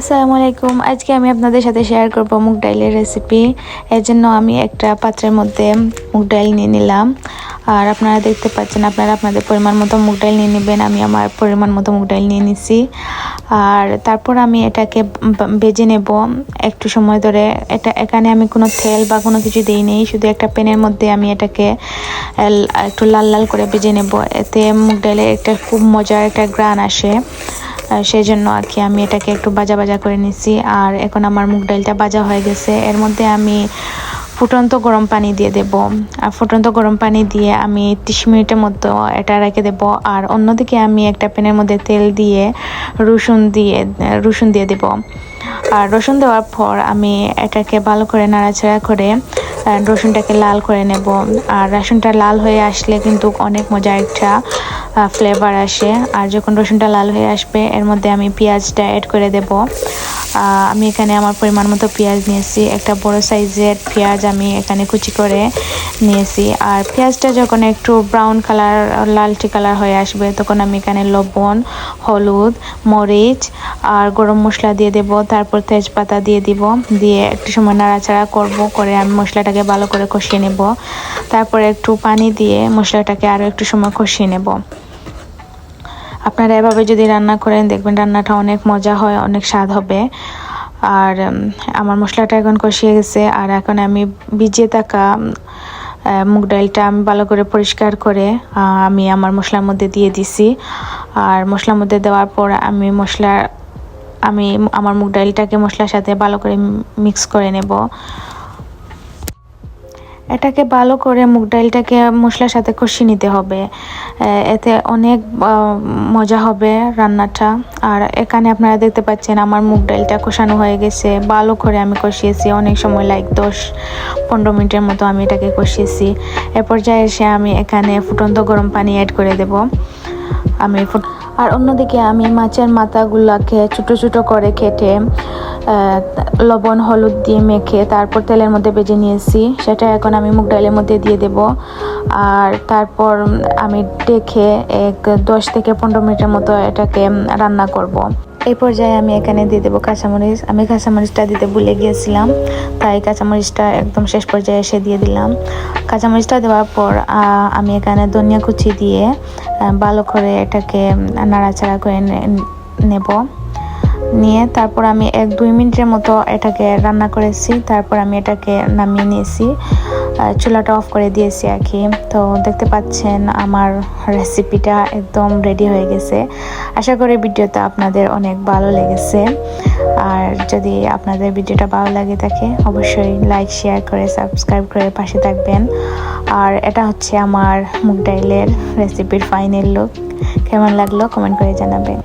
আসসালামু আলাইকুম। আজকে আমি আপনাদের সাথে শেয়ার করব মুগ ডাইলের রেসিপি এর জন্য আমি একটা পাত্রের মধ্যে মুগ ডাইল নিয়ে নিলাম। আর আপনারা দেখতে পাচ্ছেন, আপনারা আপনাদের পরিমাণ মতো মুগ ডাইল নিয়ে নেবেন। আমি আমার পরিমাণ মতো মুগ ডাইল নিয়ে নিছি। আর তারপর আমি এটাকে বেজে নেব একটু সময় ধরে। এটা, এখানে আমি কোনো তেল বা কোনো কিছু দিই নেই। শুধু একটা প্যানের মধ্যে আমি এটাকে একটু লাল লাল করে ভেজে নেব। এতে মুগ ডাইলের একটা খুব মজার একটা গ্রান আসে। সেই জন্য আর কি আমি এটাকে একটু বাজা বাজা করে নিছি। আর এখন আমার মুগ ডালটা বাজা হয়ে গেছে। এর মধ্যে আমি ফুটন্ত গরম পানি দিয়ে দেব। আর ফুটন্ত গরম পানি দিয়ে আমি ত্রিশ মিনিটের মতো এটা রেখে দেব। আর অন্যদিকে আমি একটা প্যানের মধ্যে তেল দিয়ে রসুন দিয়ে রসুন দিয়ে দেব। আর রসুন দেওয়ার পর আমি এটাকে ভালো করে নাড়াচাড়া করে রসুনটাকে লাল করে নেব। আর রসুনটা লাল হয়ে আসলে কিন্তু অনেক মজা একটা ফ্লেভার আসে। আর যখন রসুনটা লাল হয়ে আসবে, এর মধ্যে আমি পেঁয়াজটা অ্যাড করে দেব। আমি এখানে আমার পরিমাণ মতো পেঁয়াজ নিয়েছি। একটা বড় সাইজের পেঁয়াজ আমি এখানে কুচি করে নিয়েছি। আর পেঁয়াজটা যখন একটু ব্রাউন কালার লালটি কালার হয়ে আসবে, তখন আমি এখানে লবণ, হলুদ, মরিচ আর গরম মশলা দিয়ে দেব। তারপর তেজপাতা দিয়ে দিব। দিয়ে একটু সময় নাড়াচাড়া করব, করে আমি মশলাটাকে ভালো করে কষিয়ে নেব। তারপরে একটু পানি দিয়ে মশলাটাকে আরও একটু সময় কষিয়ে নেব। আপনারা এভাবে যদি রান্না করেন, দেখবেন রান্নাটা অনেক মজা হয়, অনেক স্বাদ হবে। আর আমার মশলাটা এখন কষিয়ে গেছে, আর এখন আমি ভিজিয়ে থাকা মুগ ডালটা আমি ভালো করে পরিষ্কার করে আমি আমার মশলার মধ্যে দিয়ে দিছি। আর মশলার মধ্যে দেওয়ার পর আমি মশলা আমি আমার মুগ ডালটাকে মশলার সাথে ভালো করে মিক্স করে নেব। এটাকে ভালো করে মুগ ডালটাকে মশলার সাথে কষিয়ে নিতে হবে। এতে অনেক মজা হবে রান্নাটা। আর এখানে আপনারা দেখতে পাচ্ছেন আমার মুগ ডালটা কষানো হয়ে গেছে। ভালো করে আমি কষিয়েছি অনেক সময় লাইক দশ পনেরো মিনিটের মতো আমি এটাকে কষিয়েছি। এ পর্যায়ে এসে আমি এখানে ফুটন্ত গরম পানি অ্যাড করে দেব। আমি আর অন্যদিকে আমি মাছের মাথাগুলোকে ছোটো ছোটো করে আহ, লবণ, হলুদ দিয়ে মেখে তারপর তেলের মধ্যে ভেজে নিয়েছি। সেটা এখন আমি মুগ ডালের মধ্যে দিয়ে দেব। আর তারপর আমি ডেকে এক দশ থেকে পনেরো মিনিটের মতো এটাকে রান্না করব। এই পর্যায়ে আমি এখানে দিয়ে দেবো কাঁচামরিচ। আমি কাঁচামরিচটা দিতে ভুলে গিয়েছিলাম, তাই কাঁচামরিচটা একদম শেষ পর্যায়ে এসে দিয়ে দিলাম। কাঁচামরিচটা দেওয়ার পর আমি এখানে ধনিয়া কুচি দিয়ে ভালো করে এটাকে নাড়াচাড়া করে নেব। নিয়ে তারপর আমি এক দুই মিনিটের মতো এটাকে রান্না করেছি। তারপর আমি এটাকে নামিয়ে নিয়েছি। চুলাটা অফ করে দিয়েছি আর কি। তো দেখতে পাচ্ছেন আমার রেসিপিটা একদম রেডি হয়ে গেছে। আশা করি ভিডিওটা আপনাদের অনেক ভালো লেগেছে। আর যদি আপনাদের ভিডিওটা ভালো লাগে থাকে, অবশ্যই লাইক শেয়ার করে সাবস্ক্রাইব করে পাশে থাকবেন। আর এটা হচ্ছে আমার মুগ ডাইলের রেসিপির ফাইনাল লুক কেমন লাগল? কমেন্ট করে জানাবেন।